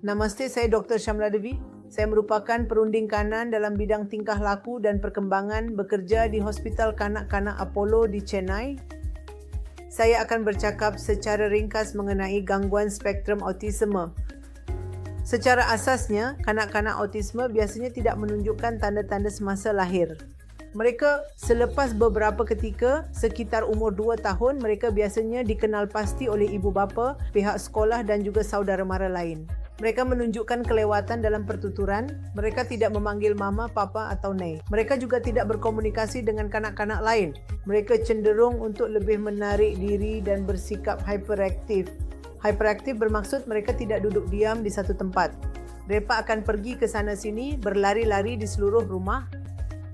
Namaste, saya Dr. Syamla Devi. Saya merupakan perunding kanan dalam bidang tingkah laku dan perkembangan bekerja di Hospital Kanak-Kanak Apollo di Chennai. Saya akan bercakap secara ringkas mengenai gangguan spektrum autisme. Secara asasnya, kanak-kanak autisme biasanya tidak menunjukkan tanda-tanda semasa lahir. Mereka selepas beberapa ketika, sekitar umur 2 tahun, mereka biasanya dikenal pasti oleh ibu bapa, pihak sekolah dan juga saudara mara lain. Mereka menunjukkan kelewatan dalam pertuturan. Mereka tidak memanggil mama, papa atau nei. Mereka juga tidak berkomunikasi dengan kanak-kanak lain. Mereka cenderung untuk lebih menarik diri dan bersikap hyperaktif. Hyperaktif bermaksud mereka tidak duduk diam di satu tempat. Mereka akan pergi ke sana sini, berlari-lari di seluruh rumah.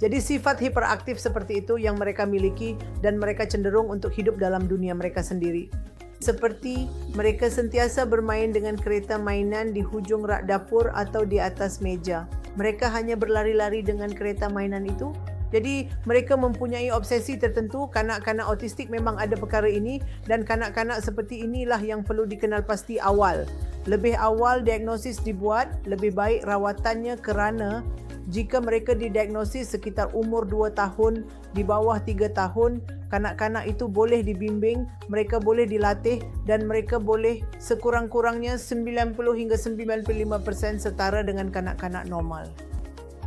Jadi sifat hiperaktif seperti itu yang mereka miliki dan mereka cenderung untuk hidup dalam dunia mereka sendiri seperti mereka sentiasa bermain dengan kereta mainan di hujung rak dapur atau di atas meja. Mereka hanya berlari-lari dengan kereta mainan itu. Jadi mereka mempunyai obsesi tertentu kanak-kanak autistik memang ada perkara ini dan kanak-kanak seperti inilah yang perlu dikenal pasti awal. Lebih awal diagnosis dibuat, lebih baik rawatannya kerana jika mereka didiagnosis sekitar umur 2 tahun, di bawah 3 tahun, kanak-kanak itu boleh dibimbing, mereka boleh dilatih dan mereka boleh sekurang-kurangnya 90 hingga 95% setara dengan kanak-kanak normal.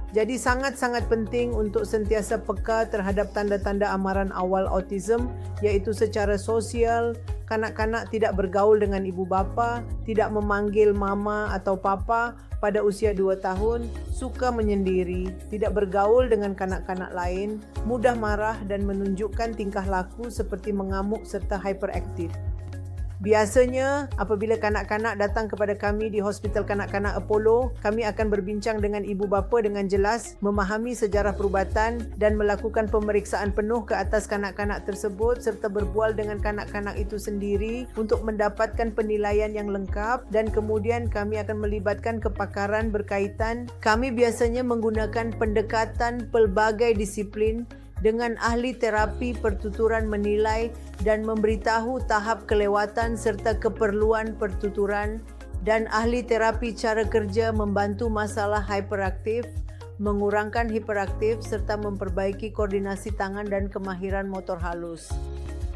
Jadi sangat-sangat penting untuk sentiasa peka terhadap tanda-tanda amaran awal autism iaitu secara sosial, kanak-kanak tidak bergaul dengan ibu bapa, tidak memanggil mama atau papa pada usia 2 tahun, suka menyendiri, tidak bergaul dengan kanak-kanak lain, mudah marah dan menunjukkan tingkah laku seperti mengamuk serta hyperaktif. Biasanya apabila kanak-kanak datang kepada kami di Hospital Kanak-Kanak Apollo, kami akan berbincang dengan ibu bapa dengan jelas, memahami sejarah perubatan dan melakukan pemeriksaan penuh ke atas kanak-kanak tersebut serta berbual dengan kanak-kanak itu sendiri untuk mendapatkan penilaian yang lengkap dan kemudian kami akan melibatkan kepakaran berkaitan. Kami biasanya menggunakan pendekatan pelbagai disiplin dengan ahli terapi pertuturan menilai dan memberitahu tahap kelewatan serta keperluan pertuturan dan ahli terapi cara kerja membantu masalah hiperaktif, mengurangkan hiperaktif serta memperbaiki koordinasi tangan dan kemahiran motor halus.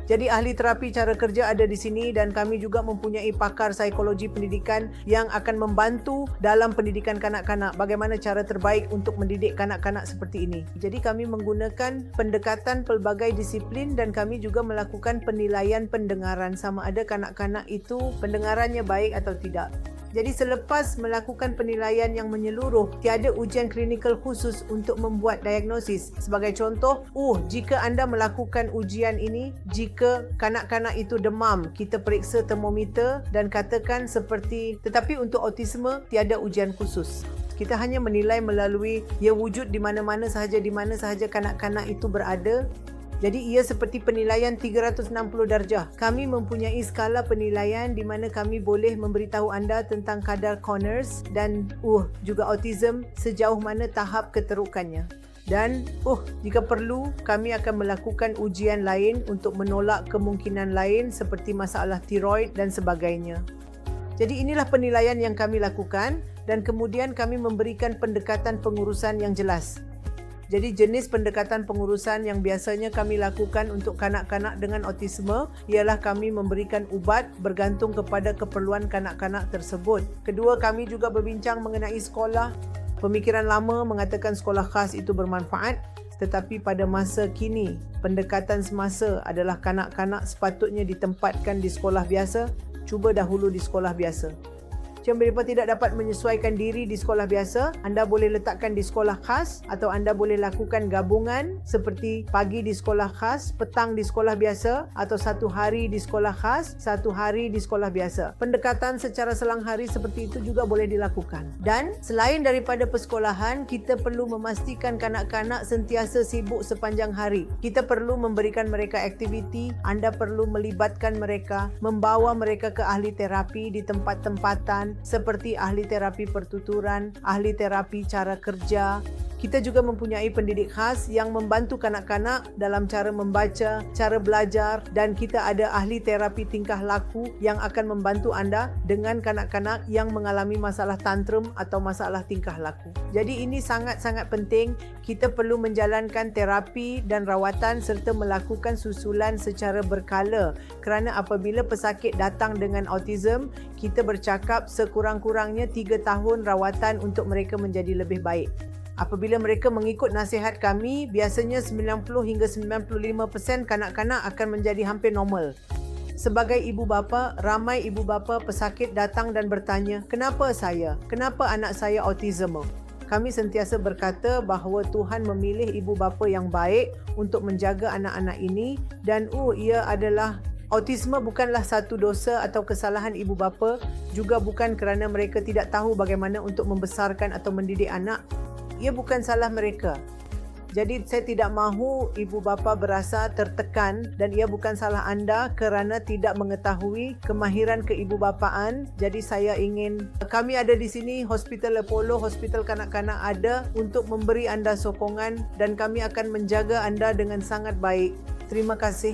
Jadi ahli terapi cara kerja ada di sini dan kami juga mempunyai pakar psikologi pendidikan yang akan membantu dalam pendidikan kanak-kanak bagaimana cara terbaik untuk mendidik kanak-kanak seperti ini. Jadi kami menggunakan pendekatan pelbagai disiplin dan kami juga melakukan penilaian pendengaran sama ada kanak-kanak itu pendengarannya baik atau tidak. Jadi selepas melakukan penilaian yang menyeluruh, tiada ujian klinikal khusus untuk membuat diagnosis. Sebagai contoh, uh, jika anda melakukan ujian ini, jika kanak-kanak itu demam, kita periksa termometer dan katakan seperti tetapi untuk autisme tiada ujian khusus. Kita hanya menilai melalui ia wujud di mana-mana sahaja di mana sahaja kanak-kanak itu berada jadi ia seperti penilaian 360 darjah. Kami mempunyai skala penilaian di mana kami boleh memberitahu anda tentang kadar corners dan uh juga autism sejauh mana tahap keterukannya. Dan uh jika perlu kami akan melakukan ujian lain untuk menolak kemungkinan lain seperti masalah tiroid dan sebagainya. Jadi inilah penilaian yang kami lakukan dan kemudian kami memberikan pendekatan pengurusan yang jelas. Jadi jenis pendekatan pengurusan yang biasanya kami lakukan untuk kanak-kanak dengan autisme ialah kami memberikan ubat bergantung kepada keperluan kanak-kanak tersebut. Kedua, kami juga berbincang mengenai sekolah. Pemikiran lama mengatakan sekolah khas itu bermanfaat tetapi pada masa kini pendekatan semasa adalah kanak-kanak sepatutnya ditempatkan di sekolah biasa cuba dahulu di sekolah biasa jika mereka tidak dapat menyesuaikan diri di sekolah biasa, anda boleh letakkan di sekolah khas atau anda boleh lakukan gabungan seperti pagi di sekolah khas, petang di sekolah biasa atau satu hari di sekolah khas, satu hari di sekolah biasa. Pendekatan secara selang hari seperti itu juga boleh dilakukan. Dan selain daripada persekolahan, kita perlu memastikan kanak-kanak sentiasa sibuk sepanjang hari. Kita perlu memberikan mereka aktiviti, anda perlu melibatkan mereka, membawa mereka ke ahli terapi di tempat-tempatan seperti ahli terapi pertuturan, ahli terapi cara kerja. Kita juga mempunyai pendidik khas yang membantu kanak-kanak dalam cara membaca, cara belajar dan kita ada ahli terapi tingkah laku yang akan membantu anda dengan kanak-kanak yang mengalami masalah tantrum atau masalah tingkah laku. Jadi ini sangat-sangat penting kita perlu menjalankan terapi dan rawatan serta melakukan susulan secara berkala kerana apabila pesakit datang dengan autism, kita bercakap sekurang-kurangnya 3 tahun rawatan untuk mereka menjadi lebih baik. Apabila mereka mengikut nasihat kami, biasanya 90 hingga 95% kanak-kanak akan menjadi hampir normal. Sebagai ibu bapa, ramai ibu bapa pesakit datang dan bertanya, "Kenapa saya? Kenapa anak saya autism?" Kami sentiasa berkata bahawa Tuhan memilih ibu bapa yang baik untuk menjaga anak-anak ini dan oh ia adalah Autisme bukanlah satu dosa atau kesalahan ibu bapa, juga bukan kerana mereka tidak tahu bagaimana untuk membesarkan atau mendidik anak, ia bukan salah mereka. Jadi saya tidak mahu ibu bapa berasa tertekan dan ia bukan salah anda kerana tidak mengetahui kemahiran keibubapaan. Jadi saya ingin kami ada di sini Hospital Apollo, hospital kanak-kanak ada untuk memberi anda sokongan dan kami akan menjaga anda dengan sangat baik. Terima kasih.